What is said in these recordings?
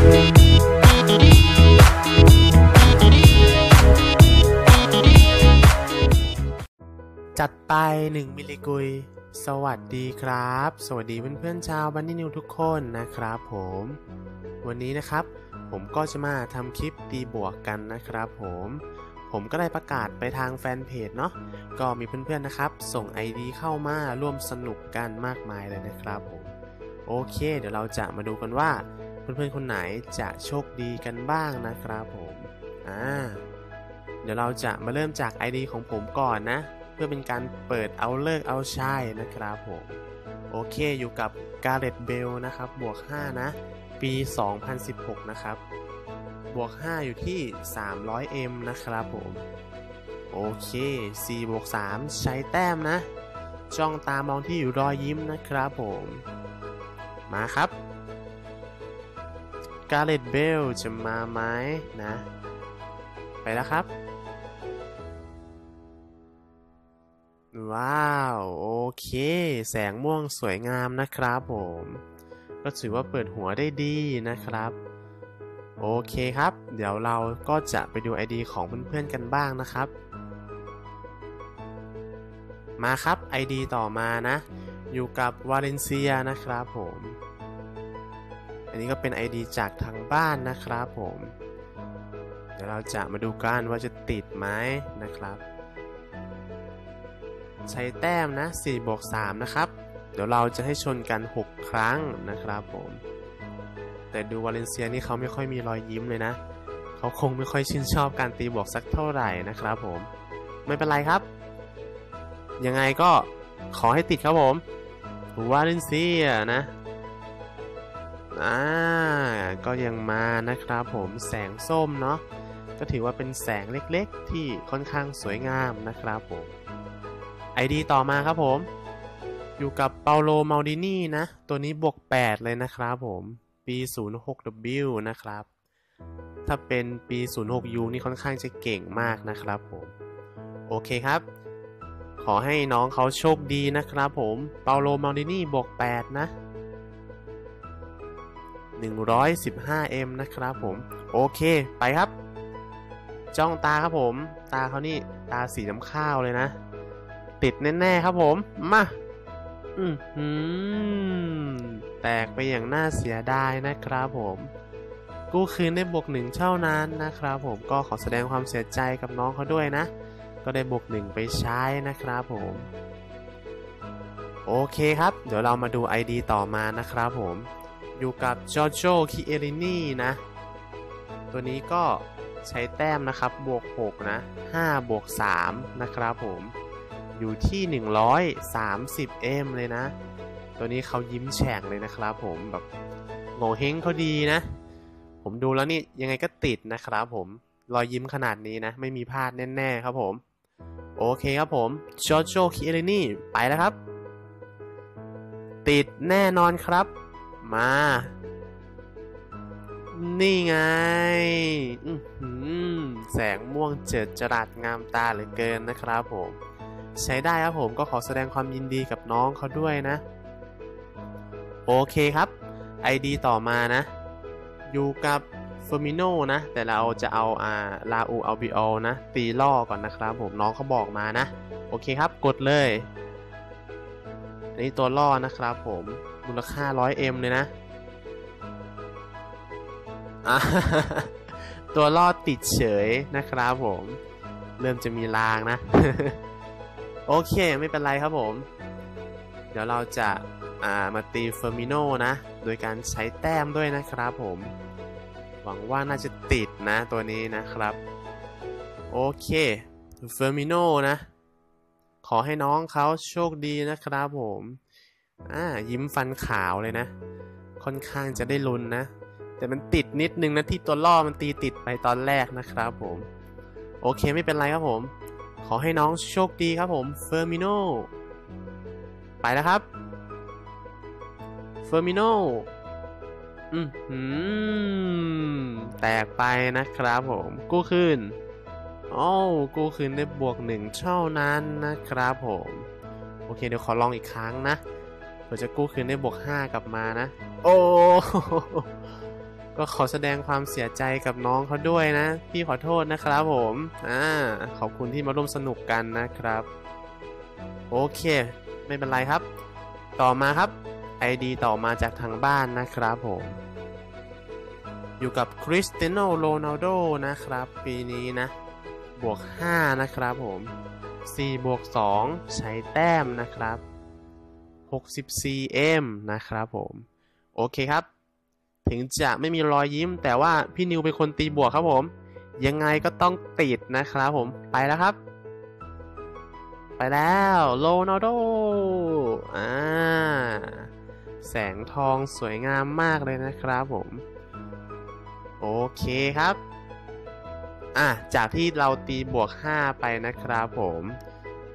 จัดไป 1 มิลลิกุย สวัสดีครับ สวัสดีเพื่อนๆชาวบันนี่นิวทุกคนนะครับผม วันนี้นะครับ ผมก็จะมาทำคลิปตีบวกกันนะครับผมผมก็ได้ประกาศไปทางแฟนเพจเนาะ ก็มีเพื่อนๆนะครับ ส่ง ID เข้ามาร่วมสนุกกันมากมายเลยนะครับผม โอเค เดี๋ยวเราจะมาดูกันว่า เพื่อนๆคนไหนจะโชคดีกันบ้างนะครับผมอ่าเดี๋ยวเราจะมาเริ่มจาก ID ของผมก่อนนะ เพื่อเป็นการเปิดเอาเลิกเอาใช้นะครับผมโอเคอยู่กับ Gareth Bale นะครับบวก 5 นะ ปี 2016 นะครับ บวก 5 อยู่ที่ 300M นะครับผม โอเค 4 บวก 3 ใช้แต้มนะ จ้องตามองที่อยู่รอยยิ้มนะครับผม มาครับ Gareth Bale จะมาไหมนะ ไปแล้วครับ ว้าว โอเค แสงม่วงสวยงามนะครับผม ก็ถือว่าเปิดหัวได้ดีนะครับ โอเคครับ เดี๋ยวเราก็จะไปดู ID ของเพื่อนๆกันบ้างนะครับ มาครับ ID ต่อมานะ อยู่กับวาเลนเซียนะครับผม นี้ก็เป็น ID จากทางบ้านนะครับผม เดี๋ยวเราจะมาดูกันว่าจะติดไหมนะครับ ใช้แต้มนะ4บวก3นะครับ เดี๋ยวเราจะให้ชนกัน 6 ครั้งนะครับผม แต่ดูวาเลนเซียนี่เขาไม่ค่อยมีรอยยิ้มเลยนะ เขาคงไม่ค่อยชื่นชอบการตีบวกสักเท่าไหร่นะครับผม ไม่เป็นไรครับ ยังไงก็ขอให้ติดครับผมวาเลนเซียนะ อ่าก็ยังมานะครับผมแสงส้มเนาะก็ถือว่าเป็นแสงเล็กๆ ที่ค่อนข้างสวยงามนะครับผม ID ต่อมาครับผม อยู่กับเปาโลมาลดินีนะ ตัวนี้บวก 8 เลยนะครับผมปี 06W นะครับ ถ้าเป็นปี 06U นี่ค่อนข้างจะเก่งมากนะครับผม โอเคครับ ขอให้น้องเขาโชคดีนะครับผม เปาโลมาลดินีบวก 8 นะ 115M นะครับผม โอเคไปครับ จ้องตาครับผม ตาเขานี่ตาสีน้ำข้าวเลยนะ ติดแน่ๆครับผม มาอือหือแตกไปอย่างน่าเสียดายนะครับผม กู้คืนได้บวกหนึ่งเท่านั้นนะครับผมก็ขอแสดงความเสียใจกับน้องเขาด้วยนะ ก็ได้บวกหนึ่งไปใช้นะครับผมโอเคครับ เดี๋ยวเรามาดู ID ต่อมานะครับผม อยู่กับจอร์โจคิเอรินีนะ ตัวนี้ก็ใช้แต้มนะครับ บวก 6 นะ 5 บวก 3 นะครับผม อยู่ที่ 130M เลยนะ ตัวนี้เขายิ้มแฉ่งเลยนะครับผม แบบโง่เฮงเขาดีนะ ผมดูแล้วนี่ยังไงก็ติดนะครับผม รอยยิ้มขนาดนี้นะ ไม่มีพลาดแน่ๆครับผม โอเคครับผมจอร์โจคิเอรินีไปแล้วครับ ติดแน่นอนครับ มา นี่ไงแสงม่วงเจิดจรัสงามตาเหลือเกินนะครับผม ใช้ได้ครับผมก็ขอแสดงความยินดีกับน้องเขาด้วยนะ โอเคครับ ID ต่อมานะ อยู่กับเฟอร์มิโนนะ แต่เราจะเอาอาลาอูอัลบิโอนะ ตีล่อก่อนนะครับผมน้องเขาบอกมานะ โอเคครับกดเลย นนี้ตัวล่อนะครับผมมูลค่า 100M เลยนะ ตัวล่อติดเฉยนะครับผม เริ่มจะมีรางนะ โอเคไม่เป็นไรครับผม เดี๋ยวเราจะามาตีเฟอร์มิโนนะ โดยการใช้แต้มด้วยนะครับผม หวังว่าน่าจะติดนะตัวนี้นะครับ โอเคเฟอร์มิโนนะ ขอให้น้องเขาโชคดีนะครับผมอ่ายิ้มฟันขาวเลยนะ ค่อนข้างจะได้ลุ้นนะ แต่มันติดนิดนึงนะที่ตัวล่อมันตีติดไปตอนแรกนะครับผม โอเคไม่เป็นไรครับผม ขอให้น้องโชคดีครับผมเฟอร์มิโนไปแล้วครับเฟอร์มิโนอืมแตกไปนะครับผม กู้คืน โอ้กูคืนได้บวกหนึ่งเท่านั้นนะครับผม โอเคเดี๋ยวขอลองอีกครั้งนะเผื่อจะกู้คืนได้บวก5กลับมานะ โอ้ก็ก็ขอแสดงความเสียใจกับน้องเขาด้วยนะ พี่ขอโทษนะครับผมอ่าขอบคุณที่มาร่วมสนุกกันนะครับ โอเค ไม่เป็นไรครับ ต่อมาครับ ID ต่อมาจากทางบ้านนะครับผม อยู่กับคริสเตียโนโรนัลโดนะครับ ปีนี้นะ บวก 5 นะครับผม 4 บวก 2 ใช้แต้มนะครับ 64M นะครับผม โอเคครับ ถึงจะไม่มีรอยยิ้ม แต่ว่าพี่นิวเป็นคนตีบวกครับผม ยังไงก็ต้องติดนะครับผม ไปแล้วครับ ไปแล้วโรนัลโดอ่าแสงทองสวยงามมากเลยนะครับผม โอเคครับ อะจากที่เราตีบวก 5 ไปนะครับผม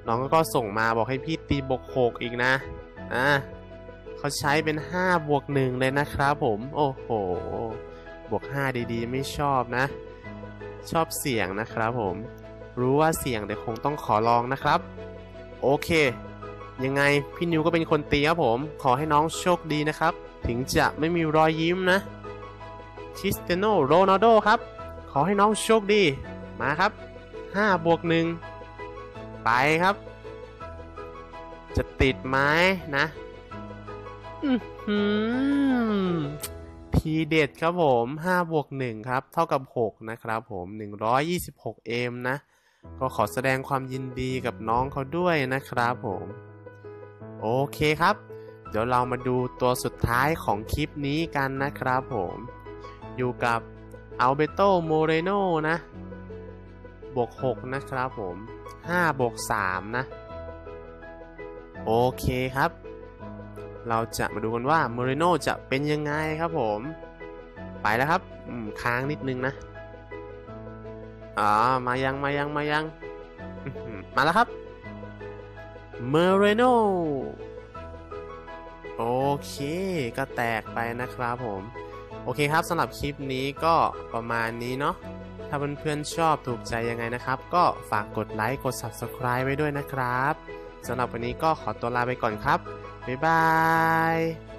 น้องก็ส่งมาบอกให้พี่ตีบวก 6 อีกนะ อะเขาใช้เป็น 5 บวก 1 เลยนะครับผม โอ้โห บวก 5 ดีๆ ไม่ชอบนะ ชอบเสียงนะครับผม รู้ว่าเสียงแต่คงต้องขอลองนะครับ โอเค ยังไงพี่นิวก็เป็นคนตีครับผม ขอให้น้องโชคดีนะครับ ถึงจะไม่มีรอยยิ้มนะคริสเตียโนโรนัลโดครับ อให้น้องโชคดี มาครับ5บวก1ไปครับ จะติดไหมนะอื้อหือทีเด็ดครับผม5บวก1ครับ เท่ากับ 6 นะครับผม126เอมนะ ก็ขอแสดงความยินดีกับน้องเขาด้วยนะครับผม โอเคครับ เดี๋ยวเรามาดูตัวสุดท้ายของคลิปนี้กันนะครับผม อยู่กับ อัลเบโตโมเรโนนะ บวก 6 นะครับผม 5 บวก 3 นะ โอเคครับ เราจะมาดูกันว่าโมเรโนจะเป็นยังไงครับผม ไปแล้วครับค้างนิดนึงนะอ่ามายังมายังมายัง มาแล้วครับเมเรโนโอเค ก็แตกไปนะครับผม โอเคครับสำหรับคลิปนี้ก็ประมาณนี้เนาะถ้าเพื่อนๆชอบถูกใจยังไงนะครับ ก็ฝากกดไลค์กด Subscribe ไว้ด้วยนะครับสำหรับวันนี้ก็ขอตัวลาไปก่อนครับ บ๊ายบาย